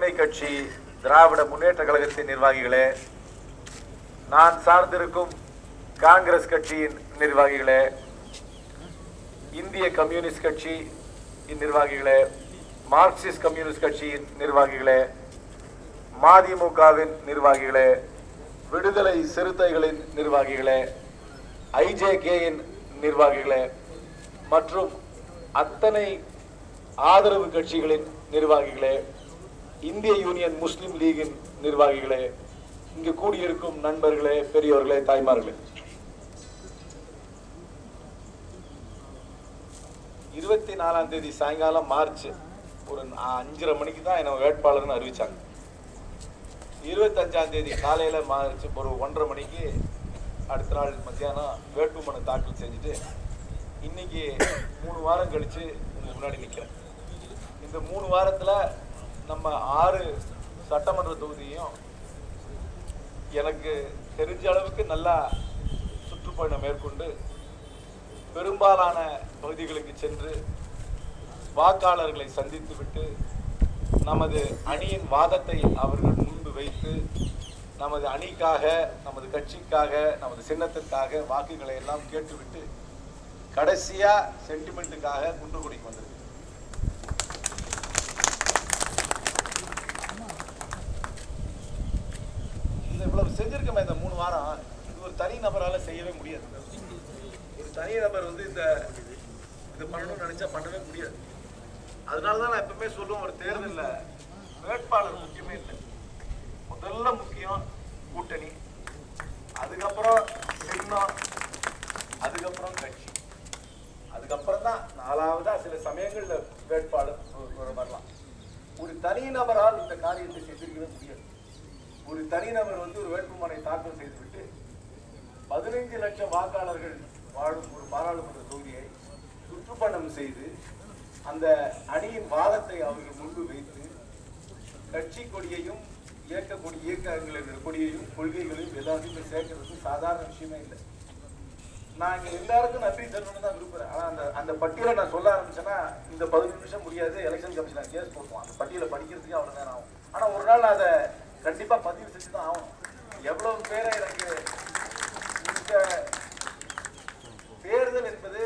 உரிமை கட்சி திராவிட முன்னேற்ற கழகத்தின் நிர்வாகிகளே நான் சார்ந்திருக்கும் காங்கிரஸ் கட்சியின் நிர்வாகிகளே இந்திய கம்யூனிஸ்ட் கட்சி நிர்வாகிகளே மார்க்சிஸ்ட் கம்யூனிஸ்ட் கட்சியின் நிர்வாகிகளே மதிமுகவின் நிர்வாகிகளே விடுதலை சிறுத்தைகளின் நிர்வாகிகளே ஐஜேகேயின் நிர்வாகிகளே மற்றும் அத்தனை ஆதரவு கட்சிகளின் நிர்வாகிகளே இந்திய யூனியன் முஸ்லிம் லீகின் நிர்வாகிகளே இங்கு கூடியிருக்கும் நண்பர்களே பெரியோர்களே தாய்மார்களே. இருபத்தி நாலாம் தேதி சாயங்காலம் மார்ச் ஒரு அஞ்சரை மணிக்கு தான் என்ன வேட்பாளர்னு அறிவிச்சாங்க. இருபத்தஞ்சாம் தேதி காலையில மார்ச் ஒரு ஒன்றரை மணிக்கு அடுத்த நாள் மத்தியானம் வேட்புமனு தாக்கல் செஞ்சுட்டு இன்னைக்கு மூணு வாரம் கழிச்சு உங்களுக்கு முன்னாடி நிற்கிறேன் இந்த மூணு வாரத்தில் நம்ம ஆறு சட்டமன்ற தொகுதியும் எனக்கு தெரிஞ்ச அளவுக்கு நல்லா சுற்றுப்பயணம் மேற்கொண்டு பெரும்பாலான பகுதிகளுக்கு சென்று வாக்காளர்களை சந்தித்துவிட்டு நமது அணியின் வாதத்தை அவர்கள் முன்பு வைத்து நமது அணிக்காக நமது கட்சிக்காக நமது சின்னத்திற்காக வாக்குகளை எல்லாம் கேட்டுவிட்டு கடைசியாக சென்டிமெண்ட்டுக்காக குன்றக்குடிக்கு வந்திருக்கு இது இவ்வளவு செஞ்சிருக்கோமே இந்த மூணு வாரம் இது ஒரு தனி நபரால செய்யவே முடியாது. ஒரு தனி நபர் வந்து இந்த இது பண்ணணும்னு நினைச்சா பண்ணவே முடியாது. அதனால தான் நான் எப்பவுமே சொல்லுவேன் ஒரு தேர்தலில் வேட்பாளர் முக்கியமே இல்லை. முதல்ல முக்கியம் கூட்டணி. அதுக்கப்புறம் சின்னம் அதுக்கப்புறம் கட்சி. அதுக்கப்புறம் தான் நாலாவதா சில சமயங்களில் வேட்பாளர் ஒரு- ஒரு வரலாம். ஒரு தனிநபரால் இந்த காரியத்தை செஞ்சிருக்கவே முடியாது. ஒரு தனிநபர் வந்து ஒரு வேட்புமனை தாக்கல் செய்துவிட்டு பதினைஞ்சு லட்சம் வாக்காளர்கள் வாழும் ஒரு பாராளுமன்ற தொகுதியை சுற்றுப்பயணம் செய்து அந்த அணியின் வாதத்தை அவர்கள் முன்பு வைத்து கட்சி கொடியையும் இயக்கக்கூடிய இயக்கங்களின் கொடியையும் கொள்கைகளையும் எல்லாத்தையுமே சேர்க்கறது சாதாரண விஷயமே இல்லை. நான் இங்கே எல்லாருக்கும் நன்றி சொல்லணும்னு தான் விரும்புகிறேன் ஆனால் அந்த அந்த பட்டியலை நான் சொல்ல ஆரம்பிச்சேன்னா இந்த பதினஞ்சு நிமிஷம் முடியாது எலெக்ஷன் கமிஷன் கேஸ் போட்டுவோம் அந்த பட்டியலை படிக்கிறதுக்கு அவ்வளோ நேரம் ஆகும். ஆனால் ஒரு நாள் நான் அதை கண்டிப்பா பதிவு செஞ்சு தான் ஆகணும். எவ்வளவு பேரை எனக்கு இந்த தேர்தல் என்பது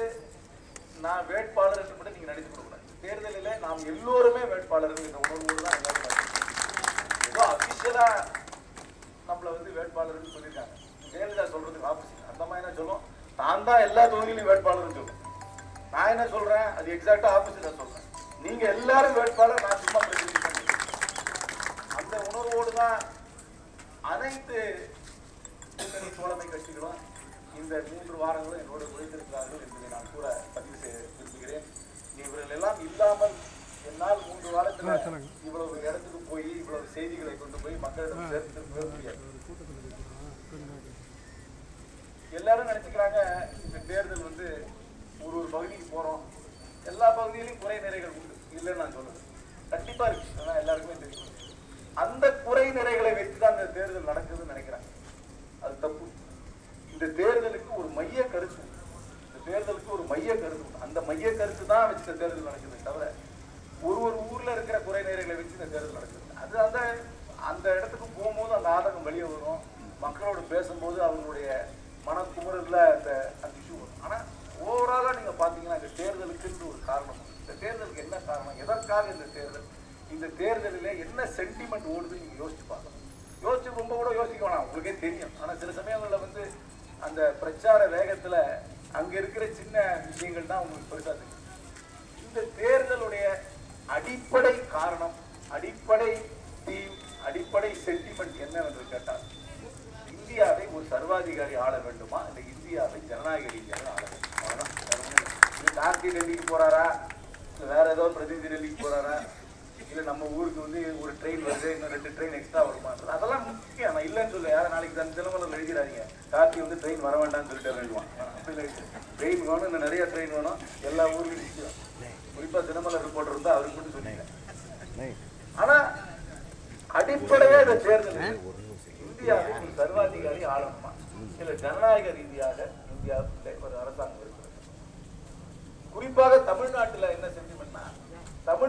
நான் வேட்பாளர் என்று மட்டும் நீங்க நினைத்து கொடுக்கூடாது தேர்தலில் நாம் எல்லோருமே வேட்பாளர்கள் இந்த உணர்வோடு தான் எல்லாரும் ஏதோ அபிஷியலா நம்மள வந்து வேட்பாளர்னு சொல்லியிருக்காங்க. ஜெயலலிதா சொல்றதுக்கு ஆப்போசிட் அந்த மாதிரி என்ன சொல்லும் நான் தான் எல்லா தொகுதியிலும் வேட்பாளர்னு சொல்லுவேன் நான் என்ன சொல்றேன்? அது எக்ஸாக்டா ஆப்போசிட்டா சொல்றேன். நீங்க எல்லாரும் வேட்பாளர் நான் சும்மா தான் அனைத்து கூட்டணி தோழமை கட்சிகளும் இந்த மூன்று வாரங்களும் என்னோடு உழைத்திருக்கிறார்கள் என்பதை நான் கூட பதிவு செய்ய விரும்புகிறேன். இவர்கள் எல்லாம் இல்லாமல் என்னால் மூன்று வாரத்துல இவ்வளவு இடத்துக்கு போய் இவ்வளவு செய்திகளை கொண்டு போய் மக்களிடம் சேர்த்து முடியாது. எல்லாரும் நினைச்சுக்கிறாங்க இந்த தேர்தல் வந்து ஒரு ஒரு பகுதிக்கு போறோம். எல்லா பகுதியிலும் குறை நிறைகள் உண்டு. இல்லைன்னு நான் சொல்லுவேன் கண்டிப்பா இருக்கு. அதான் எல்லாருக்குமே தெரியும். அந்த குறை நிறைகளை வச்சு தான் இந்த தேர்தல் நடக்குதுன்னு நினைக்கிறாங்க அது தப்பு. இந்த தேர்தலுக்கு ஒரு மைய கருத்து. இந்த தேர்தலுக்கு ஒரு மைய கருத்து. அந்த மைய கருத்து தான் வச்சு இந்த தேர்தல் நடக்குது தவிர ஒரு ஒரு ஊர்ல இருக்கிற குறை நிறைகளை வச்சு இந்த தேர்தல் நடக்குது. அது அந்த அந்த இடத்துக்கு போகும்போது அந்த ஆதங்கம் வெளியே வரும். மக்களோடு பேசும்போது அவங்களுடைய மனக்குமுறல்ல அந்த அந்த இஷ்யூ வரும். ஆனா ஓவராலா நீங்க பாத்தீங்கன்னா இந்த தேர்தலுக்குன்னு ஒரு காரணம். இந்த தேர்தலுக்கு என்ன காரணம்? எதற்காக இந்த தேர்தல்? இந்த தேர்தலில் என்ன சென்டிமெண்ட் ஓடுதுன்னு நீங்கள் யோசிச்சு பார்க்கணும். யோசிச்சு ரொம்ப கூட யோசிக்க வேணாம். உங்களுக்கே தெரியும். ஆனால் சில சமயங்களில் வந்து அந்த பிரச்சார வேகத்தில் அங்கே இருக்கிற சின்ன விஷயங்கள் தான் உங்களுக்கு பெருசாக தெரியும். இந்த தேர்தலுடைய அடிப்படை காரணம் அடிப்படை தீம் அடிப்படை சென்டிமெண்ட் என்னவென்று கேட்டால் இந்தியாவை ஒரு சர்வாதிகாரி ஆள வேண்டுமா? இல்லை இந்தியாவை ஜனநாயக ரீதியாக ஆள வேண்டுமா? அவ்வளவுதான். கார்த்தி டெல்லிக்கு போறாரா? இல்லை வேற ஏதோ பிரதிநிதி டெல்லிக்கு போறாரா? இல்லை நம்ம ஊருக்கு வந்து ஒரு ட்ரெயின் வருது இன்னும் ரெண்டு ட்ரெயின் எக்ஸ்ட்ரா வருமானது. அதெல்லாம் முக்கியம். நான் இல்லைன்னு சொல்ல யாரும் நாளைக்கு தன் தினமலர் எழுதிடாதீங்க. கார்த்தி வந்து ட்ரெயின் வர வேண்டாம்னு சொல்லிட்டு எழுதுவான். ட்ரெயின் வேணும் இன்னும் நிறைய ட்ரெயின் வேணும். எல்லா ஊருக்கும் நிச்சயம். குறிப்பாக தினமலர் ரிப்போர்ட் இருந்தால் அவருக்கு மட்டும் சொன்னீங்க. ஆனால் அடிப்படையே இதை சேர்ந்து இந்தியாவில் ஒரு சர்வாதிகாரி ஆளணுமா இல்லை ஜனநாயக ரீதியாக இந்தியாவுக்கு ஒரு அரசாங்கம் இருக்கிறது குறிப்பாக தமிழ்நாட்டுல என்ன சென்டிமெண்ட்னா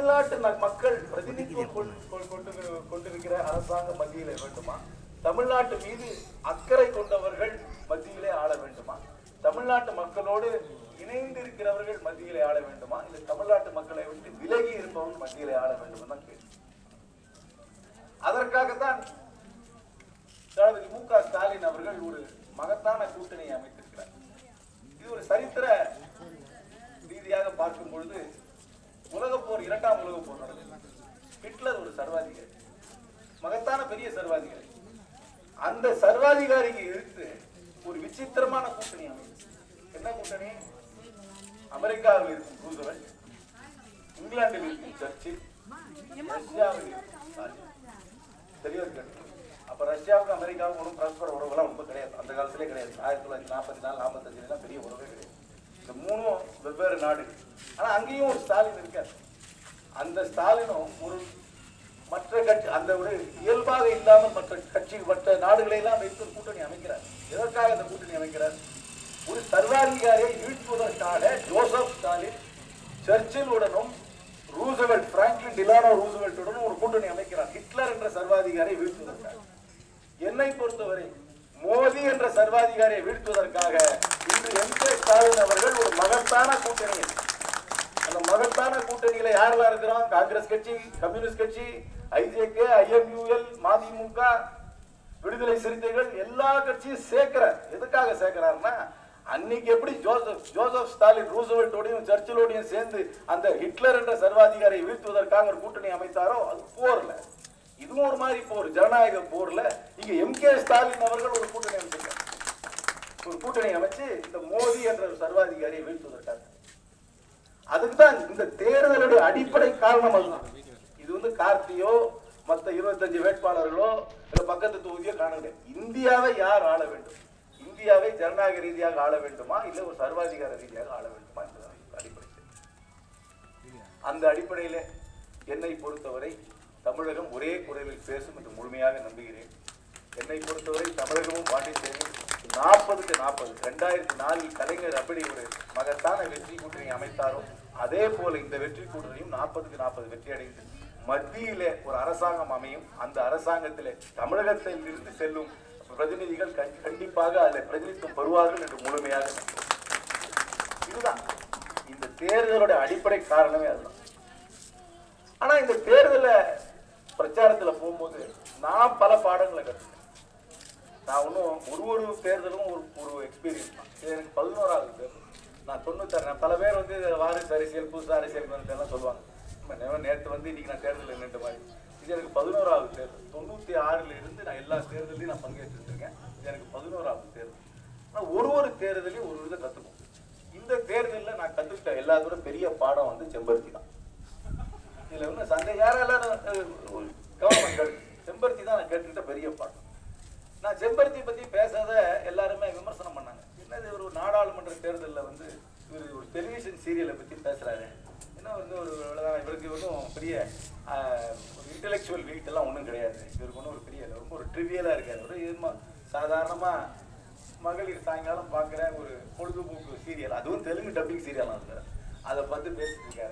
தமிழ்நாட்டு மக்கள் பிரதிநிதித்துவம் கொண்டு கொண்டு- கொண்டு அரசாங்கம் மத்தியிலே வேண்டுமா? தமிழ்நாட்டு மீது அக்கறை கொண்டவர்கள் மத்தியிலே ஆள வேண்டுமா? தமிழ்நாட்டு மக்களோடு இணைந்து இருக்கிறவர்கள் மத்தியிலே ஆள வேண்டுமா? இல்லை தமிழ்நாட்டு மக்களை விட்டு விலகி இருப்பவர்கள் மத்தியிலே ஆள வேண்டுமா தான் கேள்வி. அதற்காகத்தான் தளபதி மு க ஸ்டாலின் அவர்கள் ஒரு மகத்தான கூட்டணியை அமைத்திருக்கிறார். இது ஒரு சரித்திர ரீதியாக பார்க்கும் பொழுது இரண்டாம் உலக போர் நடந்தது. ஹிட்லர் ஒரு சர்வாதிகாரி. மகத்தான பெரிய சர்வாதிகாரி. அந்த சர்வாதிகாரிக்கு எதிர்த்து ஒரு விசித்திரமான கூட்டணி அமைந்தது. என்ன கூட்டணி? அமெரிக்காவில் இருக்கும் ரூசவெல்ட் இங்கிலாந்தில் இருக்கும் சர்ச்சில் ரஷ்யாவில் இருக்கும் ஸ்டாலின். அப்ப ரஷ்யாவுக்கும் அமெரிக்காவுக்கும் ஒன்றும் பரஸ்பர உறவுலாம் ரொம்ப கிடையாது. அந்த காலத்திலே கிடையாது. ஆயிரத்தி தொள்ளாயிரத்தி நாற்பத்தி நாலு நாற்பத்தஞ்சுலாம் பெரிய உறவே கிடையாது. இந்த மூணும் வெவ்வேறு நாடுகள். ஆனா அங்கேயும் ஒரு ஸ்டாலின் இருக்காரு. அந்த ஸ்டாலினும் ஒரு மற்ற கட்சி அந்த ஒரு இயல்பாக இல்லாமல் மற்ற கட்சி மற்ற நாடுகளை எல்லாம் வைத்து கூட்டணி அமைக்கிறார். எதற்காக இந்த கூட்டணி அமைக்கிறார்? ஒரு சர்வாதிகாரியை வீழ்த்துவதற்காக ஜோசப் ஸ்டாலின் சர்ச்சிலுடனும் ரூசவெல்ட் பிராங்க்லின் டிலானோ ரூசவெல்ட்டுடனும் ஒரு கூட்டணி அமைக்கிறார். ஹிட்லர் என்ற சர்வாதிகாரியை வீழ்த்துவதற்காக. என்னை பொறுத்தவரை மோடி என்ற சர்வாதிகாரியை வீழ்த்துவதற்காக இன்று எம் கே ஸ்டாலின் அவர்கள் ஒரு மகத்தான கூட்டணியை அந்த மகத்தான கூட்டணியில யாரெல்லாம் இருக்கிறோம் காங்கிரஸ் கட்சி கம்யூனிஸ்ட் கட்சி ஐஜேகே ஐஎம்யூஎல் மதிமுக விடுதலை சிறுத்தைகள் எல்லா கட்சியும் சேர்க்கிறார் எதுக்காக சேர்க்கிறாருன்னா அன்னைக்கு எப்படி ஜோசப் ஜோசப் ஸ்டாலின் ரூசவெல்ட்டோடையும் சர்ச்சிலோடையும் சேர்ந்து அந்த ஹிட்லர் என்ற சர்வாதிகாரியை வீழ்த்துவதற்காக ஒரு கூட்டணி அமைத்தாரோ அது போர்ல. இதுவும் ஒரு மாதிரி போர் ஜனநாயக போர்ல. இங்க எம் கே ஸ்டாலின் அவர்கள் ஒரு கூட்டணி அமைச்சிருக்காங்க ஒரு கூட்டணி அமைச்சு இந்த மோடி என்ற ஒரு சர்வாதிகாரியை வீழ்த்துவதற்காக. அதுக்கு தான் இந்த தேர்தலுடைய அடிப்படை காரணம் அதுதான். இது வந்து கார்த்தியோ மற்ற இருபத்தஞ்சு வேட்பாளர்களோ இல்லை பக்கத்து தொகுதியோ காண இந்தியாவை யார் ஆள வேண்டும்? இந்தியாவை ஜனநாயக ரீதியாக ஆள வேண்டுமா? இல்லை ஒரு சர்வாதிகார ரீதியாக ஆள வேண்டுமா? என்பது அடிப்படை அந்த அடிப்படையில் என்னை பொறுத்தவரை தமிழகம் ஒரே குரலில் பேசும் என்று முழுமையாக நம்புகிறேன். என்னை பொறுத்தவரை தமிழகமும் பாண்டிச்சேரியும் நாற்பதுக்கு நாற்பது. ரெண்டாயிரத்தி நாலில் கலைஞர் அப்படி ஒரு மகத்தான வெற்றி கூட்டணி அமைத்தாரோ அதே போல இந்த வெற்றி கூட்டணியும் நாற்பதுக்கு நாற்பது வெற்றி அடைந்து மத்தியிலே ஒரு அரசாங்கம் அமையும். அந்த அரசாங்கத்திலே தமிழகத்தில் இருந்து செல்லும் பிரதிநிதிகள் கண்- கண்டிப்பாக அதில் பிரதிநிதித்துவம் பெறுவார்கள் என்று முழுமையாக இதுதான். இந்த தேர்தலோட அடிப்படை காரணமே அதுதான். ஆனா இந்த தேர்தல பிரச்சாரத்துல போகும்போது நான் பல பாடங்களை கற்று நான் இன்னும் ஒரு ஒரு தேர்தலும் ஒரு ஒரு எக்ஸ்பீரியன்ஸ் தான். இது எனக்கு பதினோராவது தேர்தல். நான் தொண்ணூத்தாறு நான் பல பேர் வந்து வாரிசு அரசியல் புதுசு அரசியல் எல்லாம் சொல்லுவாங்க. நம்ம நே- வந்து இன்னைக்கு நான் தேர்தலில் நின்று மாதிரி. இது எனக்கு பதினோராவது தேர்தல். தொண்ணூற்றி ஆறிலிருந்து நான் எல்லா தேர்தலையும் நான் பங்கேற்றுருக்கேன் இது எனக்கு பதினோராவது தேர்தல். ஆனால் ஒரு ஒரு தேர்தலையும் ஒரு விதம் கற்றுக்கும் இந்த தேர்தலில் நான் கற்றுக்கிட்ட எல்லாத்தோட பெரிய பாடம் வந்து செம்பருத்தி தான். இதில் ஒன்றும் சந்தை யாரும் எல்லாரும் கவர்மெண்ட் செம்பருத்தி தான் நான் கேட்டுக்கிட்ட பெரிய பாடம். நான் செம்பருத்தி பத்தி பேசாத எல்லாருமே விமர்சனம் பண்ணாங்க. என்னது ஒரு நாடாளுமன்ற தேர்தலில் வந்து இவர் ஒரு டெலிவிஷன் சீரியலை பத்தி பேசுறாரு? என்ன வந்து ஒரு இவருக்கு ஒன்றும் பெரிய ஒரு இன்டெலெக்சுவல் வீட்டெல்லாம் ஒன்றும் கிடையாது. இவருக்கு ஒன்றும் ஒரு பெரிய ரொம்ப ஒரு ட்ரிவியலாக இருக்காது ஒரு சாதாரணமாக மகளிர் சாயங்காலம் பார்க்குற ஒரு பொழுதுபோக்கு சீரியல் அதுவும் தெலுங்கு டப்பிங் சீரியல் அதை பார்த்து பேசிட்டு இருக்காரு.